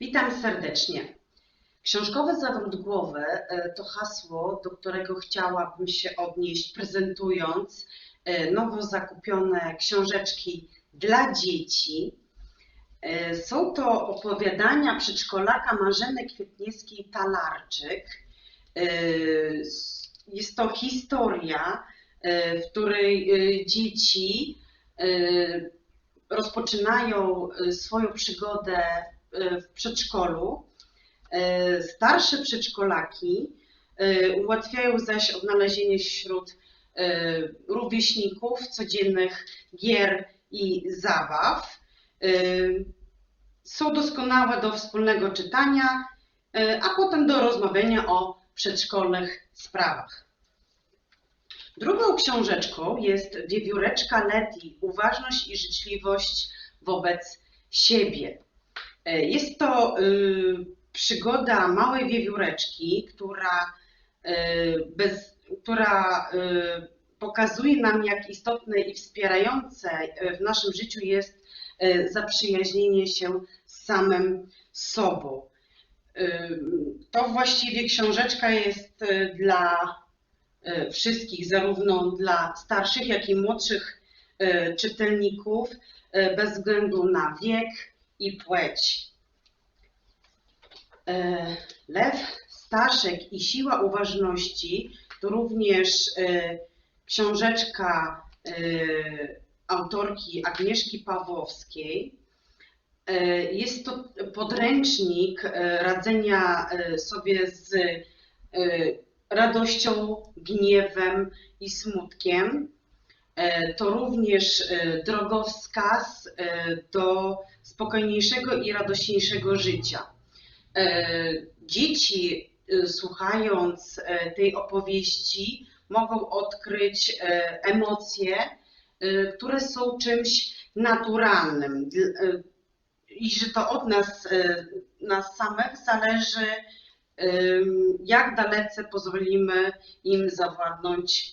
Witam serdecznie. Książkowy zawrót głowy e, to hasło, do którego chciałabym się odnieść, prezentując e, nowo zakupione książeczki dla dzieci. E, Są to opowiadania przedszkolaka Marzeny Kwietniewskiej-Talarczyk. Jest to historia, w której dzieci rozpoczynają swoją przygodę w przedszkolu. E, Starsze przedszkolaki e, ułatwiają zaś odnalezienie wśród e, rówieśników codziennych gier i zabaw. E, Są doskonałe do wspólnego czytania, e, a potem do rozmawiania o przedszkolnych sprawach. Drugą książeczką jest Wiewióreczka Leti Uważność i życzliwość wobec siebie. E, Jest to y, przygoda małej wiewióreczki, która, y, bez, która y, pokazuje nam, jak istotne i wspierające y, w naszym życiu jest y, zaprzyjaźnienie się z samym sobą. To właściwie książeczka jest dla wszystkich, zarówno dla starszych, jak i młodszych czytelników, bez względu na wiek i płeć. E, Lew Staszek i Siła Uważności to również e, książeczka e, autorki Agnieszki Pawłowskiej. Jest to podręcznik radzenia sobie z radością, gniewem i smutkiem. E, To również e, drogowskaz e, do spokojniejszego i radośniejszego życia. Dzieci, słuchając tej opowieści, mogą odkryć emocje, które są czymś naturalnym i że to od nas, nas samych zależy, jak dalece pozwolimy im zawładnąć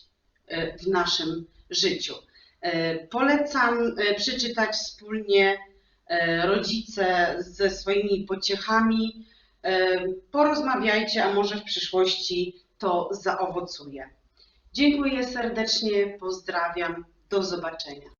w naszym życiu. E, Polecam e, przeczytać wspólnie e, rodzice ze swoimi pociechami. Porozmawiajcie, a może w przyszłości to zaowocuje. Dziękuję serdecznie, pozdrawiam, do zobaczenia.